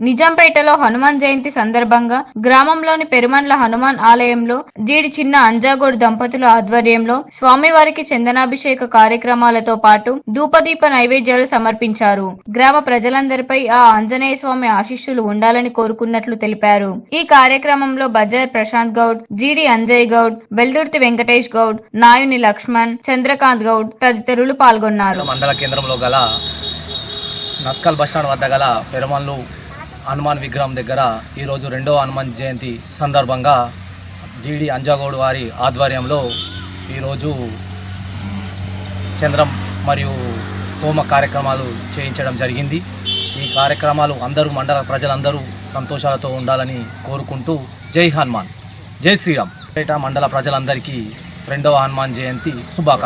నిజాంపేటలో హనుమాన్ జయంతి సందర్భంగా గ్రామంలోని పెరుమండ్ల హనుమాన్ ఆలయంలో జీడి చిన్న అంజాగోడు దంపతుల ఆధ్వర్యంలో స్వామివారికి చందనాభిషేక కార్యక్రమాలతో పాటు ధూపదీప నైవేద్యాలు సమర్పించారు. గ్రామ ప్రజలందరిపై ఆ ఆంజనేయ స్వామి ఆశీస్సులు ఉండాలని కోరుకున్నట్లు తెలిపారు. ఈ కార్యక్రమంలో బజార్ ప్రశాంత్ గౌడ్ జీడి అంజయ్ గౌడ్ బెల్దుర్తి వెంకటేష్ గౌడ్ నాయుని లక్ష్మణ్ చంద్రకాంత్ గౌడ్ తదితరులు పాల్గొన్నారు. మండల కేంద్రంలో గల నస్కల్ బస్టాండ్ వద్ద గల పెరుమల్లు హనుమాన్ విగ్రహం దగ్గర ఈరోజు రెండో హనుమాన్ జయంతి సందర్భంగా జీడి అంజాగౌడ్ వారి ఆధ్వర్యంలో ఈరోజు చంద్రం మరియు హోమ కార్యక్రమాలు చేయించడం జరిగింది. ఈ కార్యక్రమాలు అందరూ మండల ప్రజలందరూ సంతోషాలతో ఉండాలని కోరుకుంటూ జై హనుమాన్. జై శ్రీరామ్. పేట మండల ప్రజలందరికీ రెండవ హనుమాన్ జయంతి శుభాకాంక్ష